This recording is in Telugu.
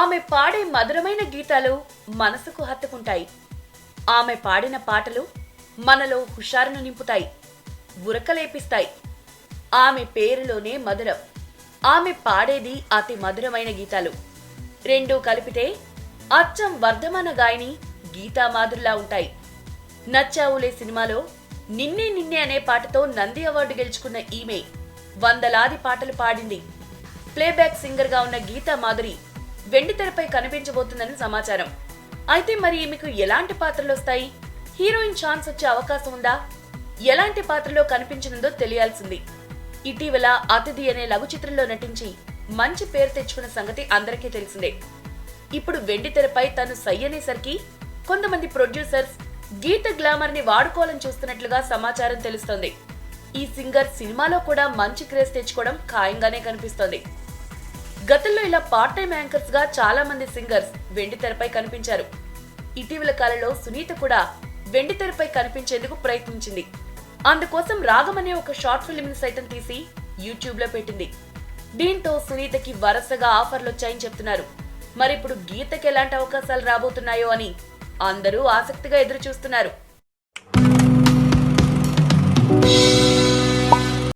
ఆమె పాడే మధురమైన గీతాలు మనసుకు హత్తుకుంటాయి. ఆమె పాడిన పాటలు మనలో హుషారును నింపుతాయి ఉరకలేపిస్తాయి. ఆమె పేరులోనే మధురం. ఆమె పాడేది అతి మధురమైన గీతాలు. రెండూ కలిపితే అచ్చం వర్ధమాన గాయని గీతా మాధురిలా ఉంటాయి. నచ్చావులే సినిమాలో నిన్నే నిన్నే అనే పాటతో నంది అవార్డు గెలుచుకున్న ఈమె వందలాది పాటలు పాడింది. ప్లేబ్యాక్ సింగర్గా ఉన్న గీతా మాధురి వెండి తెరపై కనిపించబోతుందని సమాచారం. అయితే మరి ఈమెకు ఎలాంటి పాత్రలు వస్తాయి? హీరోయిన్ ఛాన్స్ వచ్చే అవకాశం ఉందా? ఎలాంటి పాత్రలో కనిపించనుందో తెలియాల్సింది. ఇటీవల అతిథి అనే లఘు చిత్రంలో నటించి మంచి పేరు తెచ్చుకున్న సంగతి అందరికీ తెలిసిందే. ఇప్పుడు వెండి తెరపై తను సై అనేసరికి కొంతమంది ప్రొడ్యూసర్స్ గీత గ్లామర్ని వాడుకోవాలని చూస్తున్నట్లుగా సమాచారం తెలుస్తోంది. ఈ సింగర్ సినిమాలో కూడా మంచి క్రేజ్ తెచ్చుకోవడం ఖాయంగానే కనిపిస్తోంది. గతంలో ఇలా పార్ట్ టైం యాంకర్స్గా చాలా మంది సింగర్స్ వెండి తెరపై కనిపించారు. ఇటీవల కాలంలో సునీత కూడా వెండి తెరపై కనిపించేందుకు ప్రయత్నించింది. అందుకోసం రాగం అనే ఒక షార్ట్ ఫిల్మ్ని సైతం తీసి యూట్యూబ్లో పెట్టింది. దీంతో సునీతకి వరుసగా ఆఫర్లు వచ్చాయని చెప్తున్నారు. మరిప్పుడు గీతకి ఎలాంటి అవకాశాలు రాబోతున్నాయో అని అందరూ ఆసక్తిగా ఎదురు చూస్తున్నారు